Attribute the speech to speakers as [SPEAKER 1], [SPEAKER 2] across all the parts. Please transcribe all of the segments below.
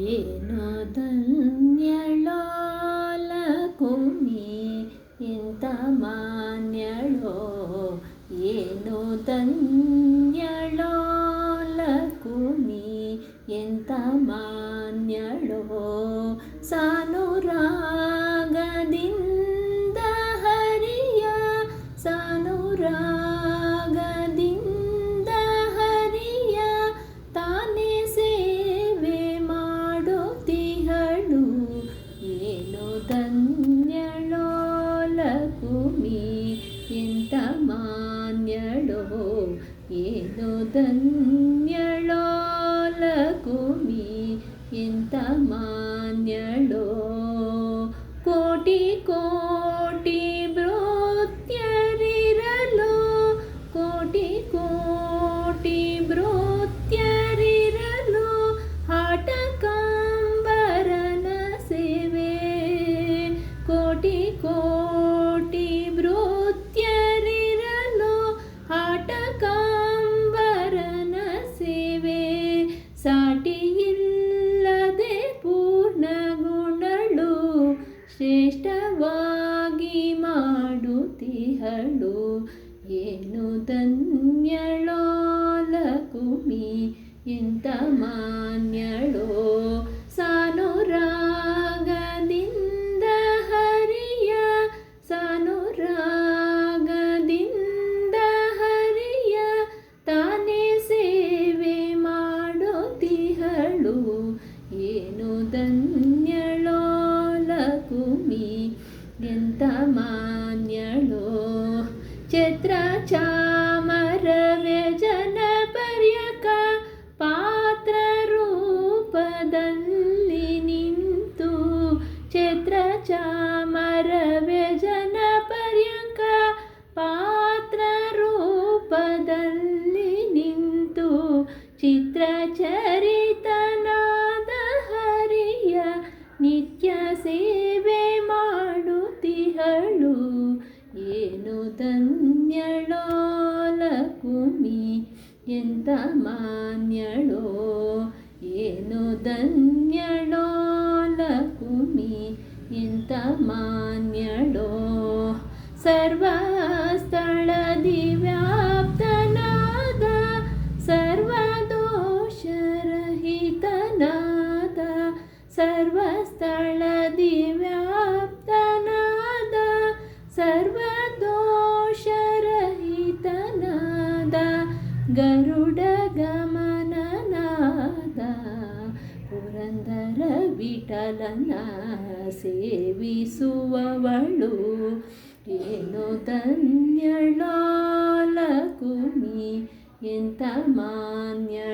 [SPEAKER 1] ಏನೋ ಧನ್ಯಳೋ ಲಕುಮಿ ಎಂತ ಮಾನ್ಯಳೋ ಏನೋ ಧನ್ಯಳೋ ಲಕುಮಿ ಎಂತ ಮಾನ್ಯಳೋ ಏನು ಧನ್ಯಳೋ ಲಕುಮಿ ಎಂತ ಮಾನ್ಯಳೋ ಏನು ಧನ್ಯಳೋ ಲಕುಮಿ ಎಂತ ಮಾಡುತ್ತಿಹಳು ಏನು ಧನ್ಯಳೋ ಲಕುಮಿ, ಎಂತ ಮಾನ್ಯಳೋ ಸಾನುರಾಗದಿಂದ ಹರಿಯ ಸಾನುರಾಗದಿಂದ ಹರಿಯ, ತಾನೇ ಸೇವೆ ಮಾಡುತ್ತಿಹಳು ಏನು ಧನ್ಯಳೋ ಲಕುಮಿ, ಎಂತ ಮಾನ್ಯಳೋ ನಿತ್ಯ ಸೇವೆ ಮಾಡುತ್ತಿಹಳು. ಏನು ಧನ್ಯಳೋಲಕುಮಿ ಎಂತ ಮಾನ್ಯಳೋ. ಏನು ಧನ್ಯಳೋಲಕುಮಿ ಎಂತ ಮಾನ್ಯಳೋ. ಸರ್ವಸ್ಥಳದಿ ವ್ಯಾಪ್ತನಾದ ಸರ್ವದೋಷರಹಿತನಾದ ಸರ್ವಸ್ಥಳದಿ ಸರ್ವದೋಷರಹಿತನಾದ ಗರುಡ ಗಮನನಾದ ಪುರಂದರ ವಿಠಲನ ಸೇವಿಸುವವಳು. ಏನು ಧನ್ಯಳೋ ಲಕುಮಿ ಎಂತ ಮಾನ್ಯಳೋ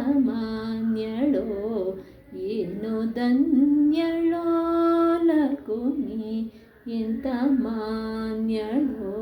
[SPEAKER 1] ಮಾನ್ಯಳೋ ಏನು ಧನ್ಯಳೋ ಲಕುಮಿ ಎಂತ ಮಾನ್ಯಳೋ.